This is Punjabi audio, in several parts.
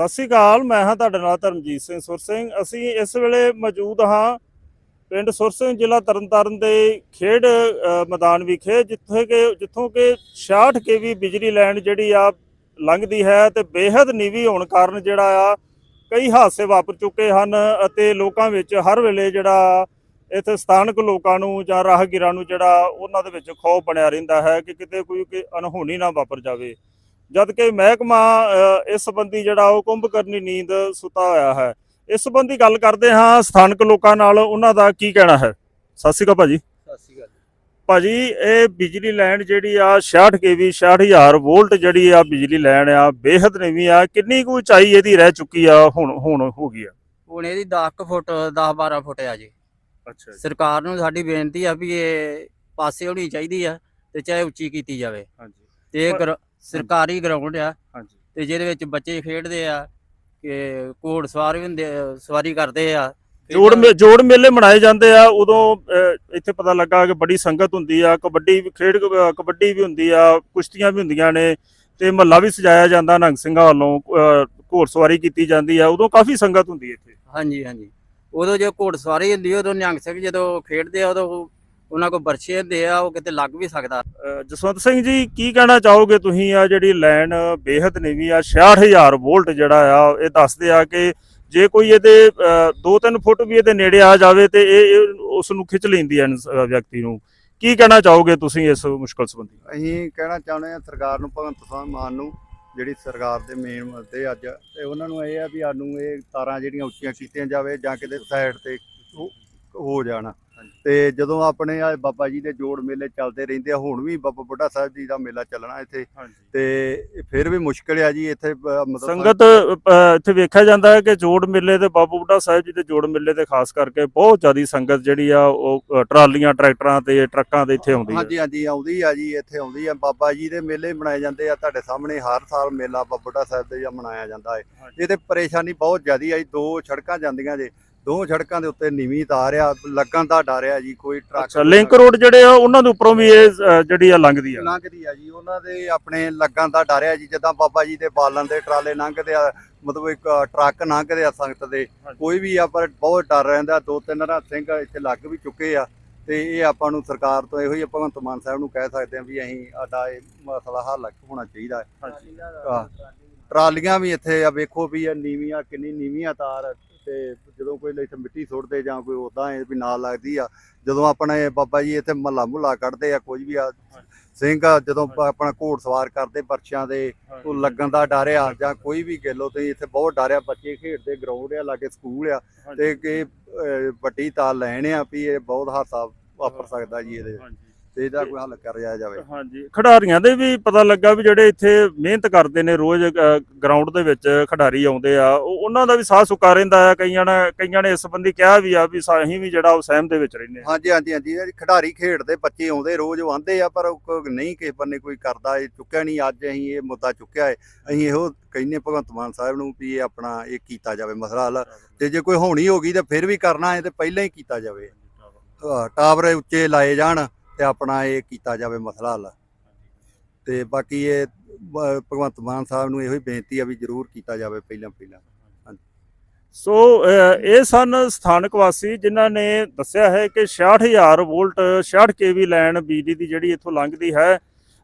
ਸਤਿ ਸ੍ਰੀ ਅਕਾਲ, ਮੈਂ ਹਾਂ ਤੁਹਾਡੇ ਨਾਲ ਧਰਮਜੀਤ ਸਿੰਘ ਸੁਰ ਸਿੰਘ। ਅਸੀਂ ਇਸ ਵੇਲੇ ਮੌਜੂਦ ਹਾਂ ਪਿੰਡ ਸੁਰ ਸਿੰਘ ਜ਼ਿਲ੍ਹਾ ਤਰਨਤਾਰਨ ਦੇ ਖੇਡ ਮੈਦਾਨ ਵਿਖੇ, ਜਿੱਥੇ ਕਿ, ਜਿੱਥੋਂ ਕਿ 66 ਕੇਵੀ ਬਿਜਲੀ ਲਾਈਨ ਜਿਹੜੀ ਆ ਲੰਘਦੀ ਹੈ ਤੇ ਬੇहद ਨੀਵੀਂ ਹੋਣ ਕਾਰਨ ਜਿਹੜਾ ਆ ਕਈ ਹਾਦਸੇ ਵਾਪਰ ਚੁੱਕੇ ਹਨ ਅਤੇ ਲੋਕਾਂ ਵਿੱਚ ਹਰ ਵੇਲੇ ਜਿਹੜਾ ਇੱਥੇ ਸਥਾਨਕ ਲੋਕਾਂ ਨੂੰ ਜਾਂ ਰਾਹਗੀਰਾਂ ਨੂੰ ਜਿਹੜਾ ਉਹਨਾਂ ਦੇ ਵਿੱਚ ਖੌਫ ਬਣਿਆ ਰਹਿੰਦਾ ਹੈ ਕਿ ਕਿਤੇ ਕੋਈ ਕਿ ਅਨਹੋਣੀ ਨਾ ਵਾਪਰ ਜਾਵੇ। ਜਦ ਕਿ ਮਹਿਕਮਾ ਇਸ ਸੰਬੰਧੀ ਜਿਹੜਾ ਉਹ ਕੁੰਭ ਕਰਨੀ ਨੀਂਦ ਸੁੱਤਾ ਹੋਇਆ ਹੈ। ਇਸ ਸੰਬੰਧੀ ਗੱਲ ਕਰਦੇ ਹਾਂ ਸਥਾਨਕ ਲੋਕਾਂ ਨਾਲ। ਉਹਨਾਂ ਦਾ ਕੀ ਕਹਿਣਾ ਹੈ? ਸਤਿ ਸ਼੍ਰੀ ਅਕਾਲ ਭਾਜੀ। ਸਤਿ ਸ਼੍ਰੀ ਅਕਾਲ ਭਾਜੀ ਇਹ ਬਿਜਲੀ ਲਾਈਨ ਜਿਹੜੀ ਆ 66 ਕੇਵੀ 66000 ਵੋਲਟ ਜਿਹੜੀ ਆ ਬਿਜਲੀ ਲਾਈਨ ਆ ਬੇहद ਨਵੀਂ ਆ। ਕਿੰਨੀ ਕੁ ਉਚਾਈ ਇਹਦੀ ਰਹਿ ਚੁੱਕੀ ਆ ਹੁਣ ਹੁਣ ਹੋ ਗਈ ਆ? ਹੁਣ ਇਹਦੀ 10 ਕੁ ਫੁੱਟ 10 12 ਫੁੱਟ ਆ ਜੀ। ਅੱਛਾ ਸਰਕਾਰ ਨੂੰ ਸਾਡੀ ਬੇਨਤੀ ਆ ਵੀ ਇਹ ਪਾਸੇ ਹੋਣੀ ਚਾਹੀਦੀ ਆ ਤੇ ਚਾਹੇ ਉੱਚੀ ਕੀਤੀ ਜਾਵੇ। ਹਾਂਜੀ। ਤੇ ਸਰਕਾਰੀ ਗਰਾਊਂਡ ਆ ਹਾਂਜੀ। ਤੇ ਜਿਹਦੇ ਵਿੱਚ ਬੱਚੇ ਖੇਡਦੇ ਆ ਕਿ ਘੋੜ ਸਵਾਰ ਵੀ ਹੁੰਦੇ ਆ, ਸਵਾਰੀ ਕਰਦੇ ਆ। ਜੋੜ ਮੇ- ਜੋੜ ਮੇਲੇ ਮਨਾਏ ਜਾਂਦੇ ਆ ਉਦੋਂ ਇੱਥੇ ਪਤਾ ਲੱਗਾ ਕਿ ਬੜੀ ਸੰਗਤ ਹੁੰਦੀ ਆ ਕਬੱਡੀ ਵੀ ਖੇਡ ਕਬੱਡੀ ਵੀ ਹੁੰਦੀ ਆ ਕੁਸ਼ਤੀਆਂ ਵੀ ਹੁੰਦੀਆਂ ਨੇ ਤੇ ਮਹੱਲਾ ਵੀ ਸਜਾਇਆ ਜਾਂਦਾ ਨੰਗ ਸਿੰਘਾਂ ਵੱਲੋਂ ਅ, ਘੋੜਸਵਾਰੀ ਕੀਤੀ ਜਾਂਦੀ ਆ ਉਦੋਂ ਕਾਫੀ ਸੰਗਤ ਹੁੰਦੀ ਇੱਥੇ। ਹਾਂਜੀ ਹਾਂਜੀ। ਉਦੋਂ ਜੋ ਘੋੜ ਸਵਾਰੀ ਹੁੰਦੀ ਆ, ਉਦੋਂ ਨਿਹੰਗ ਸਿੰਘ ਜਦੋਂ ਖੇਡਦੇ ਆ ਉਦੋਂ ਉਹਨਾਂ ਕੋਲ ਬਰਛੇ ਹੁੰਦੇ ਆ ਉਹ ਕਿਤੇ ਲੱਗ ਵੀ ਸਕਦਾ। ਜਸਵੰਤ ਸਿੰਘ ਜੀ ਕੀ ਕਹਿਣਾ ਚਾਹੋਗੇ ਤੁਸੀਂ ਆ ਜਿਹੜੀ ਲਾਈਨ ਬੇहद ਨੀਵੀਂ ਆ 66000 ਵੋਲਟ ਜਿਹੜਾ ਆ ਇਹ ਦੱਸਦੇ ਆ ਕਿ ਜੇ ਕੋਈ ਇਹਦੇ 2-3 ਫੁੱਟ ਵੀ ਇਹਦੇ ਨੇੜੇ ਆ ਜਾਵੇ ਤੇ ਇਹ ਉਸ ਨੂੰ ਖਿੱਚ ਲੈਂਦੀ ਹੈ ਵਿਅਕਤੀ ਨੂੰ। ਕੀ ਕਹਿਣਾ ਚਾਹੋਗੇ ਤੁਸੀਂ ਇਸ ਮੁਸ਼ਕਲ ਸੰਬੰਧੀ? ਅਸੀਂ ਕਹਿਣਾ ਚਾਹੁੰਦੇ ਹਾਂ ਸਰਕਾਰ ਨੂੰ ਭਗਵੰਤ ਸਿੰਘ ਮਾਨ ਨੂੰ ਜਿਹੜੀ ਸਰਕਾਰ ਦੇ ਮੇਨ ਮੁੱਦੇ ਅੱਜ ਤੇ ਉਹਨਾਂ ਨੂੰ ਇਹ ਆ ਵੀ ਸਾਨੂੰ ਇਹ ਤਾਰਾਂ ਜਿਹੜੀਆਂ ਉੱਚੀਆਂ ਕੀਤੀਆਂ ਜਾਵੇ ਜਾਂ ਕਿਤੇ ਸਾਈਡ ਤੇ ਹੋ ਜਾਣ। ਤੇ ਜਦੋਂ ਆਪਣੇ ਆ ਬਾਬਾ ਜੀ ਦੇ ਜੋੜ ਮੇਲੇ ਚੱਲਦੇ ਰਹਿੰਦੇ ਆ ਹੁਣ ਵੀ ਬਾਬਾ ਬੁੱਢਾ ਸਾਹਿਬ ਜੀ ਦਾ ਮੇਲਾ ਚੱਲਣਾ ਇੱਥੇ। ਤੇ ਫਿਰ ਵੀ ਮੁਸ਼ਕਲ ਆ ਜੀ ਇੱਥੇ ਮਤਲਬ ਸੰਗਤ ਇੱਥੇ ਵੇਖਿਆ ਜਾਂਦਾ ਹੈ ਕਿ ਜੋੜ ਮੇਲੇ ਤੇ ਬਾਬੂ ਬੁੱਢਾ ਸਾਹਿਬ ਜੀ ਦੇ ਜੋੜ ਮੇਲੇ ਤੇ ਖਾਸ ਕਰਕੇ ਬਹੁਤ ਜ਼ਿਆਦੀ ਸੰਗਤ ਜਿਹੜੀ ਆ ਉਹ ਟਰਾਲੀਆਂ ਟਰੈਕਟਰਾਂ ਤੇ ਟਰੱਕਾਂ ਤੇ ਇੱਥੇ ਆਉਂਦੀ ਹੈ। ਹਾਂਜੀ ਹਾਂਜੀ ਆਉਂਦੀ ਆ ਜੀ ਇੱਥੇ ਆਉਂਦੀ ਆ। ਬਾਬਾ ਜੀ ਦੇ ਮੇਲੇ ਮਨਾਏ ਜਾਂਦੇ ਆ ਤੁਹਾਡੇ ਸਾਹਮਣੇ ਹਰ ਸਾਲ ਮੇਲਾ ਬਾਬਾ ਬੁੱਢਾ ਸਾਹਿਬ ਦੇ ਜਾਂ ਮਨਾਇਆ ਜਾਂਦਾ ਹੈ। ਇਹ ਤੇ ਪਰੇਸ਼ਾਨੀ ਬਹੁਤ ਜ਼ਿਆਦੀ ਆਈ ਦੋ ਸੜਕਾਂ ਜਾਂਦੀਆਂ ਜੇ। ਦੋ ਸੜਕਾਂ ਦੇ ਉੱਤੇ ਨੀਵੀਂ ਤਾਰ ਆ ਲੱਗਣ ਦਾ ਡਰ ਆ ਜੀ ਕੋਈ ਟਰੱਕ ਅੱਛਾ ਲਿੰਕ ਰੋਡ ਜਿਹੜੇ ਆ ਉਹਨਾਂ ਦੇ ਉੱਪਰੋਂ ਵੀ ਇਹ ਅ, ਜਿਹੜੀ ਆ ਲੰਘਦੀ ਆ? ਲੰਘਦੀ ਆ ਜੀ ਉਹਨਾਂ ਦੇ ਆਪਣੇ ਲੱਗਣ ਦਾ ਡਰ ਆ ਜੀ ਜਿੱਦਾਂ ਬਾਬਾ ਜੀ ਦੇ ਬਾਲਣ ਦੇ ਟਰਾਲੇ ਲੰਘਦੇ ਆ ਮਤਲਬ ਇੱਕ ਟਰੱਕ ਲੰਘਦੇ ਆ ਸੰਗਤ ਦੇ ਕੋਈ ਵੀ ਆ ਪਰ ਬਹੁਤ ਡਰ ਰਹਿੰਦਾ ਦੋ ਤਿੰਨ ਰਾ ਸਿੰਘ ਇੱਥੇ ਲੱਗ ਵੀ ਚੁੱਕੇ ਆ ਤੇ ਇਹ ਆਪਾਂ ਨੂੰ ਸਰਕਾਰ ਤੋਂ ਇਹੋ ਹੀ ਭਗਵੰਤ ਮਾਨ ਸਾਹਿਬ ਨੂੰ ਕਹਿ ਸਕਦੇ ਆ ਵੀ ਅਸੀਂ ਸਾਡਾ ਇਹ ਮਸਲਾ ਹੱਲ ਹੋਣਾ ਚਾਹੀਦਾ ਹੈ। ਆਹ, ਟਰਾਲੀਆਂ ਵੀ ਇੱਥੇ ਆ ਵੇਖੋ ਵੀ ਇਹ ਨੀਵੀਆਂ ਕਿੰਨੀ ਨੀਵੀਆਂ ਤਾਰ ਤੇ ਜਦੋਂ ਕੋਈ ਇੱਥੇ ਮਿੱਟੀ ਸੁੱਟਦੇ ਜਾਂ ਕੋਈ ਉਦਾਂ ਵੀ ਨਾਲ ਲੱਗਦੀ ਆ ਜਦੋਂ ਆਪਣੇ ਬਾਬਾ ਜੀ ਇੱਥੇ ਮਹੱਲਾ ਮੁਹੱਲਾ ਕੱਢਦੇ ਆ ਕੋਈ ਵੀ ਆ ਸਿੰਘ ਜਦੋਂ ਆਪਣਾ ਘੋੜ ਸਵਾਰ ਕਰਦੇ ਪਰਚਿਆਂ ਦੇ ਉਹ ਲੱਗਣ ਦਾ ਡਰ ਆ ਜਾਂ ਕੋਈ ਵੀ ਗਿੱਲੋ ਤੇ ਇੱਥੇ ਬਹੁਤ ਡਰ ਆ ਬੱਚੇ ਖੇਡਦੇ ਗਰਾਊਂਡ ਆ ਲਾਗੇ ਸਕੂਲ ਆ ਤੇ ਕਿ ਵੱਡੀ ਤਾਲ ਲੈਣ ਆ ਵੀ ਇਹ ਬਹੁਤ ਹਾਦਸਾ ਵਾਪਰ ਸਕਦਾ ਜੀ ਇਹਦੇ ਤੇ ਇਹਦਾ ਕੋਈ ਹੱਲ ਕਰਿਆ ਜਾਵੇ। ਹਾਂਜੀ ਖਿਡਾਰੀਆਂ ਦੇ ਵੀ ਪਤਾ ਲੱਗਾ ਵੀ ਜਿਹੜੇ ਇੱਥੇ ਮਿਹਨਤ ਕਰਦੇ ਨੇ ਰੋਜ਼ ਗਰਾਊਂਡ ਦੇ ਵਿੱਚ ਖਿਡਾਰੀ ਆਉਂਦੇ ਆ ਉਹ- ਉਹਨਾਂ ਦਾ ਵੀ ਸਾਹ ਸੁੱਕਾ ਰਹਿੰਦਾ ਆ ਕਈਆਂ ਨੇ ਕਈਆਂ ਨੇ ਇਸ ਸੰਬੰਧੀ ਕਿਹਾ ਵੀ ਆ ਵੀ ਸਾ- ਅਸੀਂ ਵੀ ਜਿਹੜਾ ਉਹ ਸਹਿਮ ਦੇ ਵਿੱਚ ਰਹਿੰਦੇ ਆ। ਹਾਂਜੀ ਹਾਂਜੀ ਹਾਂਜੀ ਖਿਡਾਰੀ ਖੇਡਦੇ ਬੱਚੇ ਆਉਂਦੇ ਰੋਜ਼ ਆਉਂਦੇ ਆ ਪਰ ਨਹੀਂ ਕਿਸੇ ਬੰਨੇ ਕੋਈ ਕਰਦਾ ਇਹ ਚੁੱਕਿਆ ਨਹੀਂ ਅੱਜ ਅਸੀਂ ਇਹ ਮੁੱਦਾ ਚੁੱਕਿਆ ਹੈ ਅਸੀਂ ਇਹੋ ਕਹਿੰਦੇ ਭਗਵੰਤ ਮਾਨ ਸਾਹਿਬ ਨੂੰ ਵੀ ਇਹ ਆਪਣਾ ਇਹ ਕੀਤਾ ਜਾਵੇ ਮਸਲਾ ਹੱਲ ਤੇ ਜੇ ਕੋਈ ਹੋਣੀ ਹੋ ਗਈ ਤੇ ਫਿਰ ਵੀ ਕਰਨਾ ਹੈ ਤੇ ਪਹਿਲਾਂ ਹੀ ਕੀਤਾ ਜਾਵੇ। ਟਾਵਰ ਉੱਚੇ ਲਾਏ ਜਾਣ ਤੇ ਆਪਣਾ ਇਹ ਕੀਤਾ ਜਾਵੇ ਮਸਲਾ ਹੱਲ। ਤੇ ਬਾਕੀ ਇਹ ਭਗਵੰਤ ਮਾਨ ਸਾਹਿਬ ਨੂੰ ਇਹੋ ਹੀ ਬੇਨਤੀ ਆ ਵੀ ਜ਼ਰੂਰ ਕੀਤਾ ਜਾਵੇ ਪਹਿਲਾਂ ਪਹਿਲਾਂ। ਸੋ ਇਹ ਸਨ ਸਥਾਨਕ ਵਾਸੀ ਜਿਨ੍ਹਾਂ ਨੇ ਦੱਸਿਆ ਹੈ ਕਿ 66000 ਵੋਲਟ 66 ਕੇਵੀ ਲਾਈਨ ਬਿਜਲੀ ਦੀ ਜਿਹੜੀ ਇੱਥੋਂ ਲੰਘਦੀ ਹੈ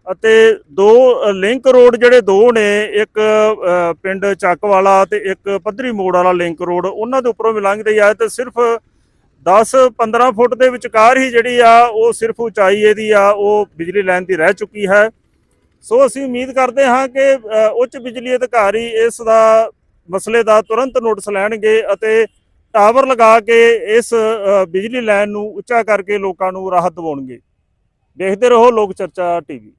ਅਤੇ ਦੋ ਲਿੰਕ ਰੋਡ ਜਿਹੜੇ ਦੋ ਨੇ, ਇੱਕ ਪਿੰਡ ਚੱਕ ਵਾਲਾ ਤੇ ਇੱਕ ਪੱਧਰੀ ਮੋੜ ਵਾਲਾ ਲਿੰਕ ਰੋਡ ਉਹਨਾਂ ਦੇ ਉੱਪਰੋਂ ਵੀ ਲੰਘਦੀ ਹੈ ਤੇ ਸਿਰਫ 10-15 ਫੁੱਟ ਦੇ ਵਿਚਕਾਰ ਹੀ ਜਿਹੜੀ ਆ ਉਹ ਸਿਰਫ ਉਚਾਈ ਇਹਦੀ ਆ, ਉਹ ਬਿਜਲੀ ਲਾਈਨ ਦੀ ਰਹਿ ਚੁੱਕੀ ਹੈ। ਸੋ ਅਸੀਂ ਉਮੀਦ ਕਰਦੇ ਹਾਂ ਕਿ ਉੱਚ ਬਿਜਲੀ ਅਧਿਕਾਰੀ ਇਸ ਦਾ ਮਸਲੇ ਦਾ ਤੁਰੰਤ ਨੋਟਿਸ ਲੈਣਗੇ ਅਤੇ ਟਾਵਰ ਲਗਾ ਕੇ ਇਸ ਬਿਜਲੀ ਲਾਈਨ ਨੂੰ ਉੱਚਾ ਕਰਕੇ ਲੋਕਾਂ ਨੂੰ ਰਾਹਤ ਦਿਵਾਉਣਗੇ। ਦੇਖਦੇ ਰਹੋ ਲੋਕ ਚਰਚਾ ਟੀਵੀ।